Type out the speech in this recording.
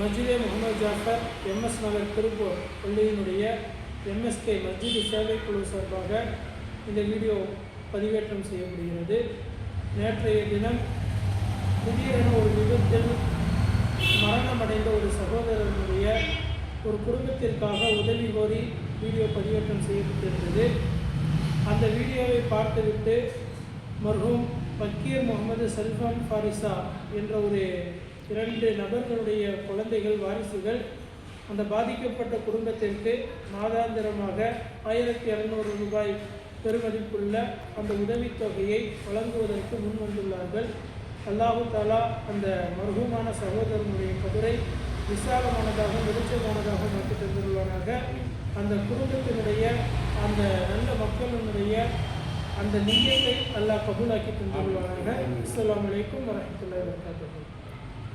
மஸ்ஜிதே Muhammad Jafar MS Nagar Tiruppur பள்ளியினுடைய MSK மஸ்ஜித் சேவை குழு சார்பாக இந்த வீடியோ பதிவேற்றம் செய்யப்படுகிறது. நேற்றைய தினம் திடீரென ஒரு விபத்தில் மரணமடைந்த ஒரு சகோதரனுடைய ஒரு குடும்பத்திற்காக உதவி கோரி வீடியோ பதிவேற்றம் செய்யப்பட்டிருந்தது. அந்த வீடியோவை பார்த்துவிட்டு மர்ஹூம் பக்கீர் முகமது சல்மான் ஃபாரிசா என்ற ஒரு இரண்டு நபர்களுடைய குழந்தைகள் வாரிசுகள் அந்த பாதிக்கப்பட்ட குடும்பத்திற்கு மாதாந்திரமாக ஆயிரத்தி இரநூறு ரூபாய் பெறுமதிப்புள்ள அந்த உதவித்தொகையை வழங்குவதற்கு முன் வந்துள்ளார்கள். அல்லாஹு தாலா அந்த மருகமான சகோதரனுடைய கதிரை விசாலமானதாக வெளிச்சமானதாக மாற்றி தந்துள்ளானாக அந்த குடும்பத்தினுடைய அந்த நல்ல மக்களினுடைய அந்த நியத்தை அல்லாஹ் கபூலாக்கி தந்துள்ளானாக அஸ்ஸலாமு அலைக்கும் வரஹ்மத்துல்லாஹி வரகாத்து